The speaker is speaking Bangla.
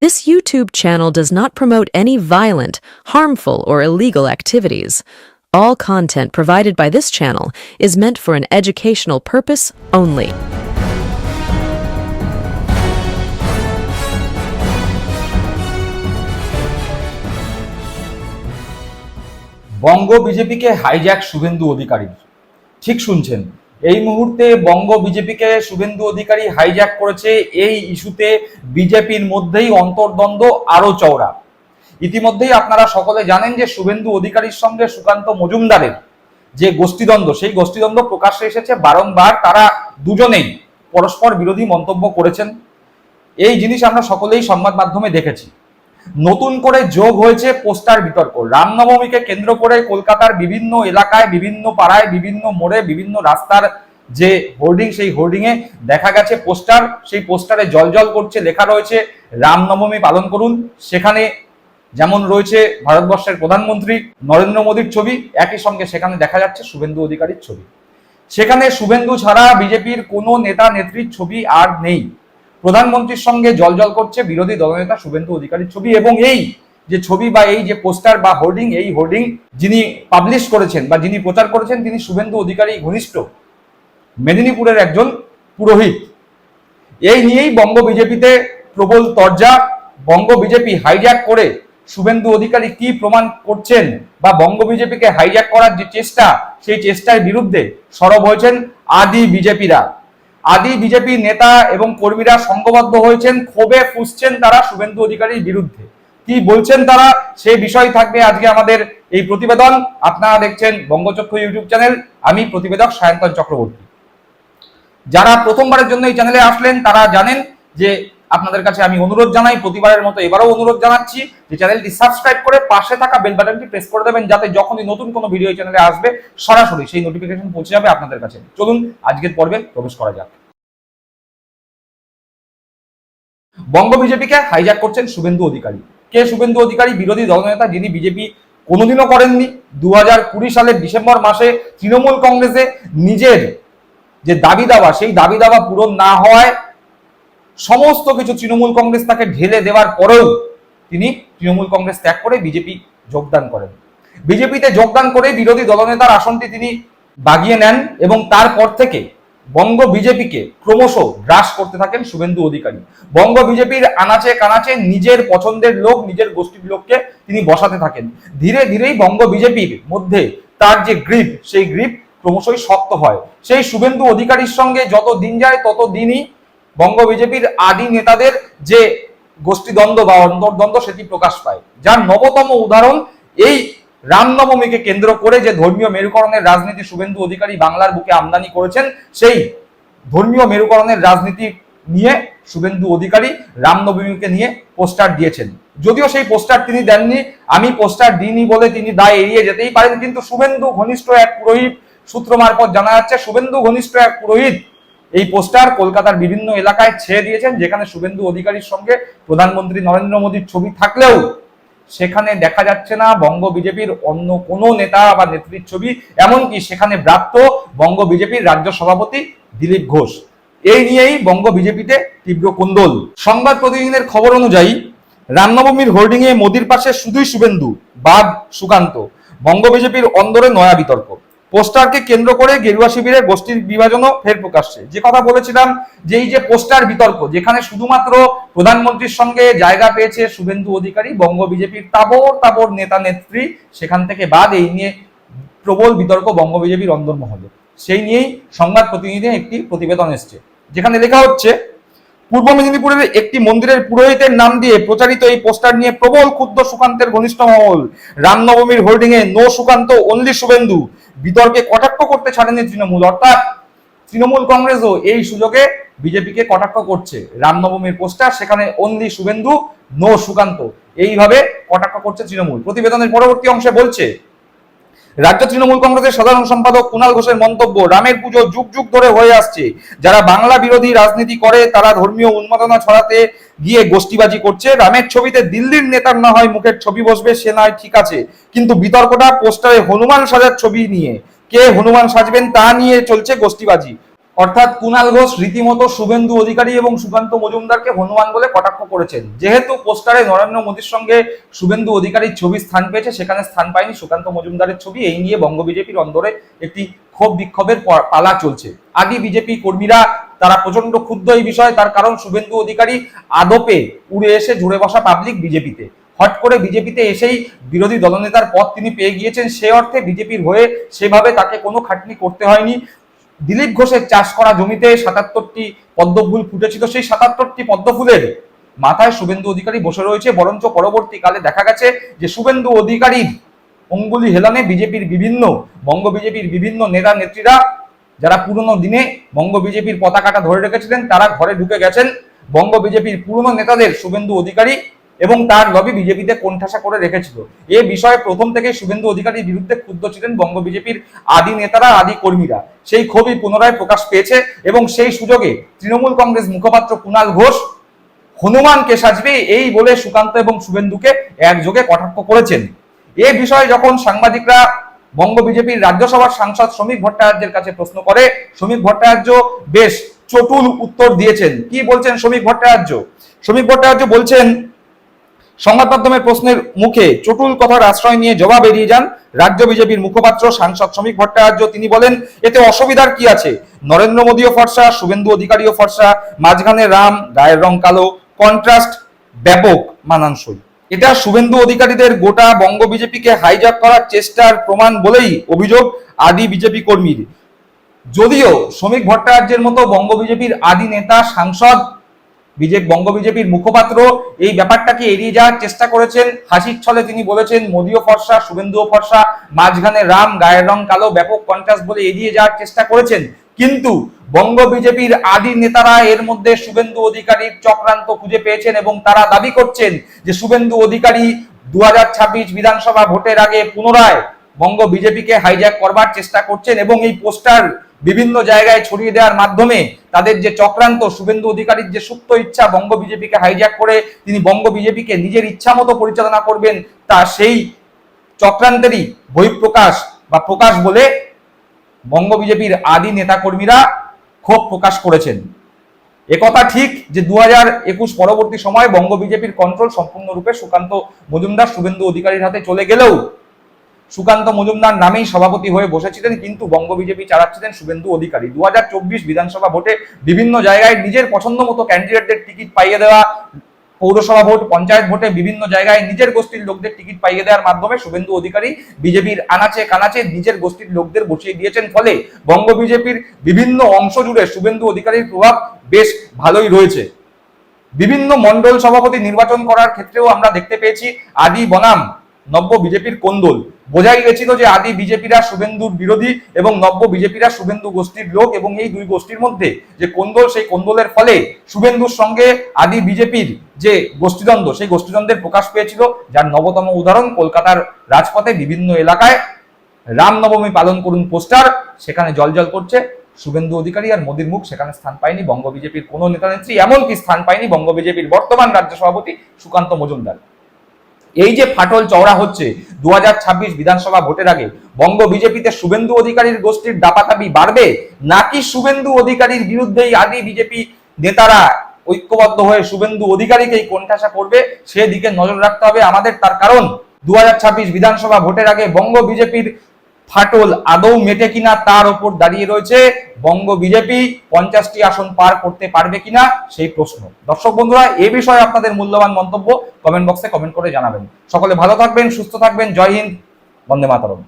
This YouTube channel does not promote any violent, harmful, or illegal activities. All content provided by this channel is meant for an educational purpose only. বঙ্গ বিজেপিকে হাইজ্যাক শুভেন্দু অধিকারী ঠিক শুনছেন এই মুহূর্তে বঙ্গ বিজেপিকে শুভেন্দু অধিকারী হাইজ্যাক করেছে। এই ইস্যুতে বিজেপির মধ্যেই অন্তর্দ্বন্দ্ব আরও চওড়া। ইতিমধ্যেই আপনারা সকলে জানেন যে শুভেন্দু অধিকারীর সঙ্গে সুকান্ত মজুমদারের যে গোষ্ঠীদ্বন্দ্ব, সেই গোষ্ঠীদ্বন্দ্ব প্রকাশ্যে এসেছে। বারংবার তারা দুজনেই পরস্পর বিরোধী মন্তব্য করেছেন। এই জিনিস আমরা সকলেই সংবাদ মাধ্যমে দেখেছি। নতুন করে যোগ হয়েছে পোস্টার বিতর্ক। রামনবমীকে কেন্দ্র করে কলকাতার বিভিন্ন এলাকায়, বিভিন্ন পাড়ায়, বিভিন্ন মোড়ে, বিভিন্ন রাস্তার যে হোর্ডিং, সেই হোর্ডিং এ দেখা গেছে পোস্টার। সেই পোস্টারে জল জল করছে, লেখা রয়েছে রামনবমী পালন করুন। সেখানে যেমন রয়েছে ভারতবর্ষের প্রধানমন্ত্রী নরেন্দ্র মোদীর ছবি, একই সঙ্গে সেখানে দেখা যাচ্ছে শুভেন্দু অধিকারীর ছবি। সেখানে শুভেন্দু ছাড়া বিজেপির কোনো নেতা নেত্রীর ছবি আর নেই। প্রধানমন্ত্রীর সঙ্গে জলজল করছে বিরোধী দলনেতা শুভেন্দু অধিকারীর ছবি এবং এই যে ছবি বা এই যে পোস্টার বা হোর্ডিং, এই হোর্ডিং যিনি পাবলিশ করেছেন বা যিনি প্রচার করেছেন তিনি শুভেন্দু অধিকারী ঘনিষ্ঠ। মেদিনীপুরের একজন পুরোহিত। এই নিয়েই বঙ্গ বিজেপিতে প্রবল তরজা। বঙ্গ বিজেপি হাইজ্যাক করে শুভেন্দু অধিকারী কি প্রমাণ করছেন বা বঙ্গ বিজেপিকে হাইজ্যাক করার যে চেষ্টা, সেই চেষ্টার বিরুদ্ধে সরব হয়েছেন আদি বিজেপিরা। আদি বিজেপি নেতা এবং কর্মীরা সংঘবদ্ধ হয়েছেন, ক্ষোভে ফুসছেন তারা শুভেন্দু অধিকারীর বিরুদ্ধে। কি বলছেন তারা? সে বিষয় থাকবে আজকে আমাদের এই প্রতিবেদন। আপনারা দেখছেন বঙ্গচক্ষু ইউটিউব চ্যানেল। আমি প্রতিবেদক সায়ন্তন চক্রবর্তী। যারা প্রথমবারের জন্য এই চ্যানেলে আসলেন, তারা জানেন যে আপনাদের কাছে আমি অনুরোধ জানাই, প্রতিবারের মতো এবারও অনুরোধ জানাচ্ছি যে চ্যানেলটি সাবস্ক্রাইব করে পাশে থাকা বেল বাটনটি প্রেস করে দেবেন যাতে যখনই নতুন কোনো ভিডিও চ্যানেলে আসবে, সরাসরি সেই নোটিফিকেশন পৌঁছে যাবে আপনাদের কাছে। চলুন, আজকের পর্বে প্রবেশ করা যাক। বঙ্গ বিজেপিকে হাইজ্যাক করছেন শুভেন্দু অধিকারী। কে শুভেন্দু অধিকারী? বিরোধী দলনেতা যিনি বিজেপি কোনোদিনও করেননি দু হাজার কুড়ি সালের ডিসেম্বর মাসে তৃণমূল কংগ্রেসে নিজের যে দাবি দাওয়া সেই দাবি দাওয়া পূরণ না হওয়ায় সমস্ত কিছু তৃণমূল কংগ্রেস তাকে ঢেলে দেওয়ার পরেও তিনি তৃণমূল কংগ্রেস ত্যাগ করে বিজেপি যোগদান করেন। বিজেপিতে যোগদান করে বিরোধী দলনেতার আসনটি তিনি বাগিয়ে নেন এবং তারপর থেকে বঙ্গ বিজেপিকে ক্রমশ গ্রাস করতে থাকেন শুভেন্দু অধিকারী। বঙ্গ বিজেপির আনাচে কানাচে নিজের পছন্দের লোক, নিজের গোষ্ঠীর লোককে তিনি বসাতে থাকেন। ধীরে ধীরেই বঙ্গ বিজেপির মধ্যে তার যে গ্রিপ, সেই গ্রিপ ক্রমশই শক্ত হয়। সেই শুভেন্দু অধিকারীর সঙ্গে যত দিন যায় তত দিনই বঙ্গ বিজেপির আদি নেতাদের যে গোষ্ঠীদ্বন্দ্ব বা অন্তর্দ্বন্দ্ব সেটি প্রকাশ পায়। যার নবতম উদাহরণ এই রামনবমীকে কেন্দ্র করে যে ধর্মীয় মেরুকরণের রাজনীতি শুভেন্দু অধিকারী বাংলার বুকে আমদানি করেছেন, সেই ধর্মীয় মেরুকরণের রাজনীতি নিয়ে শুভেন্দু অধিকারী রামনবমীকে নিয়ে পোস্টার দিয়েছেন। যদিও সেই পোস্টার তিনি দেননি, আমি পোস্টার দিইনি বলে তিনি দায় এড়িয়ে যেতেই পারেন, কিন্তু শুভেন্দু ঘনিষ্ঠ এক পুরোহিত সূত্র মারফত জানা যাচ্ছে, শুভেন্দু ঘনিষ্ঠ এক পুরোহিত এই পোস্টার কলকাতার বিভিন্ন এলাকায় ছেড়ে দিয়েছেন, যেখানে শুভেন্দু অধিকারীর সঙ্গে প্রধানমন্ত্রী নরেন্দ্র মোদীর ছবি থাকলেও সেখানে দেখা যাচ্ছে না বঙ্গ বিজেপির অন্য কোনো নেতা বা নেত্রীর ছবি, এমনকি সেখানে ব্রাত্য বঙ্গ বিজেপির রাজ্য সভাপতি দিলীপ ঘোষ। এই নিয়েই বঙ্গ বিজেপিতে তীব্র কোন্দল। সংবাদ প্রতিদিনের খবর অনুযায়ী, রামনবমীর হোর্ডিং এ মোদির পাশে শুধুই শুভেন্দু বাদ সুকান্ত। বঙ্গ বিজেপির অন্দরে নয়া বিতর্ক। পোস্টারকে কেন্দ্র করে গেরুয়া শিবিরের গোষ্ঠীর বিভাজনও ফের প্রকাশ্যে যে কথা বলেছিলাম, যে এই যে পোস্টার বিতর্ক, যেখানে শুধুমাত্র প্রধানমন্ত্রীর সঙ্গে জায়গা পেয়েছে শুভেন্দু অধিকারী, বঙ্গ বিজেপির তাবর তাবর নেতা নেত্রী, সেখান থেকে বাদ এই নিয়ে প্রবল বিতর্ক বঙ্গ বিজেপির অন্দরমহলে। সেই নিয়েই সংবাদ প্রতিনিধি একটি প্রতিবেদন এসছে, যেখানে লেখা হচ্ছে পূর্ব মেদিনীপুরের একটি মন্দিরের পুরোহিতের নাম দিয়ে প্রচারিত এই পোস্টার নিয়ে প্রবল ক্ষুদ্র সুকান্তের ঘনিষ্ঠ মহল। রামনবমীর হোর্ডিং এ নো সুকান্ত, অনলি শুভেন্দু। বিতর্কে কটাক্ষ করতে ছাড়েনি তৃণমূল। অর্থাৎ তৃণমূল কংগ্রেসও এই সুযোগে বিজেপিকে কটাক্ষ করছে। রামনবমীর পোস্টার, সেখানে অনলি শুভেন্দু, নো সুকান্ত। এইভাবে কটাক্ষ করছে তৃণমূল। প্রতিবেদনের পরবর্তী অংশে বলছে রাজ্য তৃণমূল কংগ্রেসের সাধারণ সম্পাদক কুণাল ঘোষের মন্তব্য, রামের পুজো যুগ যুগ ধরে হয়ে আসছে। যারা বাংলা বিরোধী রাজনীতি করে, তারা ধর্মীয় উন্মাদনা ছড়াতে গিয়ে গোষ্ঠীবাজি করছে। রামের ছবিতে দিল্লির নেতার না হয় মুখের ছবি বসবে, সে নয় ঠিক আছে। কিন্তু বিতর্কটা পোস্টারে হনুমান সাজার ছবি নিয়ে। কে হনুমান সাজবেন তা নিয়ে চলছে গোষ্ঠীবাজি। অর্থাৎ কুণাল ঘোষ, রীতিমতো শুভেন্দু অধিকারী এবং সুকান্ত মজুমদারকে হনুমান বলে কটাক্ষ করেছেন। যেহেতু পোস্টারে নরেন্দ্র মোদীর সঙ্গে শুভেন্দু অধিকারীর ছবি স্থান পেয়েছে, সেখানে স্থান পায়নি সুকান্ত মজুমদারের ছবি। এই নিয়ে বঙ্গ বিজেপির অন্দরে একটি ক্ষোভ বিক্ষোভের পালা চলছে। আগে বিজেপি কর্মীরা তারা প্রচণ্ড ক্ষুব্ধ এই বিষয়ে, তার কারণ শুভেন্দু অধিকারী আদপে উড়ে এসে জুড়ে বসা পাবলিক বিজেপিতে। হট করে বিজেপিতে এসেই বিরোধী দলনেতার পদ তিনি পেয়ে গিয়েছেন। সে অর্থে বিজেপির হয়ে সেভাবে তাকে কোনো খাটনি করতে হয়নি। দিলীপ ঘোষের চাষ করা জমিতে সাতাত্তরটি পদ্মফুল ফুটেছিল। সেই সাতাত্তরটি পদ্মফুলের মাথায় শুভেন্দু অধিকারী বসে রয়েছে। বরঞ্চ পরবর্তীকালে দেখা গেছে যে শুভেন্দু অধিকারীর অঙ্গুলি হেলানে বিজেপির বিভিন্ন, বঙ্গ বিজেপির বিভিন্ন নেতা নেত্রীরা যারা পুরনো দিনে বঙ্গ বিজেপির পতাকাটা ধরে রেখেছিলেন, তারা ঘরে ঢুকে গেছেন। বঙ্গ বিজেপির পুরনো নেতাদের শুভেন্দু অধিকারী এবং তার লবি বিজেপিতে কোণঠাসা করে রেখেছিল। এ বিষয়ে প্রথম থেকে শুভেন্দু অধিকারীর বিরুদ্ধে ক্ষুব্ধ ছিলেন বঙ্গ বিজেপির আদি নেতারা, আদি কর্মীরা। সেই ক্ষোভই পুনরায় প্রকাশ পেয়েছে এবং সেই সুযোগে তৃণমূল কংগ্রেস মুখপাত্র কুণাল ঘোষ হনুমানকে সাজবে? এই বলে সুকান্ত এবং শুভেন্দুকে একযোগে কটাক্ষ করেছেন। এ বিষয়ে যখন সাংবাদিকরা বঙ্গ বিজেপির রাজ্যসভার সাংসদ শ্রমিক ভট্টাচার্যের কাছে প্রশ্ন করে, শ্রমিক ভট্টাচার্য, বেশ চটুল উত্তর দিয়েছেন। কি বলছেন শ্রমিক ভট্টাচার্য? শ্রমিক ভট্টাচার্য বলছেন সংবাদ মাধ্যমের প্রশ্নের মুখে চটুল কথার আশ্রয় নিয়ে জবাব এড়িয়ে যান রাজ্য বিজেপির মুখপাত্র সাংসদ শ্রমিক ভট্টাচার্য। তিনি বলেন, এতে অসুবিধার কি আছে? নরেন্দ্র মোদীও ফর্সা, শুভেন্দু অধিকারীও ফর্সা, মাঝখানে রাম, গায়ের রং কালো, কন্ট্রাস্ট ব্যাপক, মানানসই। এটা শুভেন্দু অধিকারীদের গোটা বঙ্গ বিজেপিকে হাইজ্যাক করার চেষ্টার প্রমাণ বলেই অভিযোগ আদি বিজেপি কর্মীর। যদিও শ্রমিক ভট্টাচার্যের মতো বঙ্গ বিজেপির আদি নেতা, সাংসদ বিজেপি, বঙ্গ বিজেপির মুখপাত্র, এই ব্যাপারটাকে এড়িয়ে যাওয়ার চেষ্টা করেছেন। হাসির ছলে তিনি বলেছেন, মোদীও ফর্সা, শুভেন্দুও ফর্সা, মাঝখানে রাম, গায়ের রং কালো, ব্যাপক কন্ট্রাস্ট বলে এড়িয়ে যাওয়ার চেষ্টা করেছেন। কিন্তু বঙ্গ বিজেপির আদি নেতারা এর মধ্যে শুভেন্দু অধিকারীর চক্রান্ত খুঁজে পেয়েছেন এবং তারা দাবি করছেন যে শুভেন্দু অধিকারী দু হাজার ছাব্বিশ বিধানসভা ভোটের আগে পুনরায় বঙ্গ বিজেপিকে হাইজ্যাক করবার চেষ্টা করছেন এবং এই পোস্টার বিভিন্ন জায়গায় ছড়িয়ে দেওয়ার মাধ্যমে তাদের যে চক্রান্ত, শুভেন্দু অধিকারীর যে সুপ্ত ইচ্ছা বঙ্গ বিজেপিকে হাইজ্যাক করে তিনি বঙ্গ বিজেপিকে নিজের ইচ্ছা মতো পরিচালনা করবেন, তা সেই চক্রান্তেরই বহিঃপ্রকাশ বা প্রকাশ বলে বঙ্গ বিজেপির আদি নেতাকর্মীরা ক্ষোভ প্রকাশ করেছেন। একথা ঠিক যে দু হাজার একুশ পরবর্তী সময়ে বঙ্গ বিজেপির কন্ট্রোল সম্পূর্ণরূপে সুকান্ত মজুমদার, শুভেন্দু অধিকারীর হাতে চলে গেলেও সুকান্ত মজুমদার নামেই সভাপতি হয়ে বসেছিলেন, কিন্তু বঙ্গ বিজেপি চালাচ্ছিলেন শুভেন্দু অধিকারী। দুহাজার চব্বিশ বিধানসভা ভোটে বিভিন্ন জায়গায় নিজের পছন্দ মতো ক্যান্ডিডেটদের টিকিট পাইয়ে দেওয়া, পৌরসভা ভোট, পঞ্চায়েত ভোটে বিভিন্ন জায়গায় নিজের গোষ্ঠীর লোকদের টিকিট পাইয়ে দেওয়ার মাধ্যমে শুভেন্দু অধিকারী বিজেপির আনাচে কানাচে নিজের গোষ্ঠীর লোকদের বসিয়ে দিয়েছেন। ফলে বঙ্গ বিজেপির বিভিন্ন অংশ জুড়ে শুভেন্দু অধিকারীর প্রভাব বেশ ভালোই রয়েছে। বিভিন্ন মন্ডল সভাপতি নির্বাচন করার ক্ষেত্রেও আমরা দেখতে পেয়েছি আদি বনাম। নব্য বিজেপির কোন্দল। বোঝাই গেছিল যে আদি বিজেপিরা শুভেন্দুর বিরোধী এবং নব্য বিজেপিরা শুভেন্দু গোষ্ঠীর লোক এবং এই দুই গোষ্ঠীর মধ্যে যে কোন্দল, সেই কোন্দলের ফলে শুভেন্দুর সঙ্গে আদি বিজেপির যে গোষ্ঠীদ্বন্দ্ব, সেই গোষ্ঠীদ্বন্দ্বের প্রকাশ পেয়েছিল, যার নবতম উদাহরণ কলকাতার রাজপথে বিভিন্ন এলাকায় রামনবমী পালন করুন পোস্টার, সেখানে জলজল করছে। শুভেন্দু অধিকারী আর মোদীর মুখ, সেখানে স্থান পায়নি বঙ্গ বিজেপির কোনো নেতা নেত্রী, এমনকি স্থান পায়নি বঙ্গ বিজেপির বর্তমান রাজ্য সভাপতি সুকান্ত মজুমদার। এই যে ফাটল চওড়া হচ্ছে, দুহাজার ছাব্বিশ বিধানসভা ভোটের আগে, বঙ্গ বিজেপিতে শুভেন্দু অধিকারীর গোষ্ঠীর দাপাতাবি বাড়বে? নাকি শুভেন্দু অধিকারীর বিরুদ্ধেই আদি বিজেপি নেতারা ঐক্যবদ্ধ হয়ে শুভেন্দু অধিকারীকেই কোণঠাসা করবে, সেদিকে নজর রাখতে হবে আমাদের। তার কারণ দু হাজার ছাব্বিশ বিধানসভা ভোটের আগে বঙ্গ বিজেপির ফাটল আদৌ মেটে কিনা তার ওপর দাঁড়িয়ে রয়েছে বঙ্গ বিজেপি। পঞ্চাশটি আসন পার করতে পারবে কিনা সেই প্রশ্ন। দর্শক বন্ধুরা, এ বিষয়ে আপনাদের মূল্যবান মন্তব্য কমেন্ট বক্সে কমেন্ট করে জানাবেন। সকলে ভালো থাকবেন, সুস্থ থাকবেন। জয় হিন্দ, বন্দে মাতরম।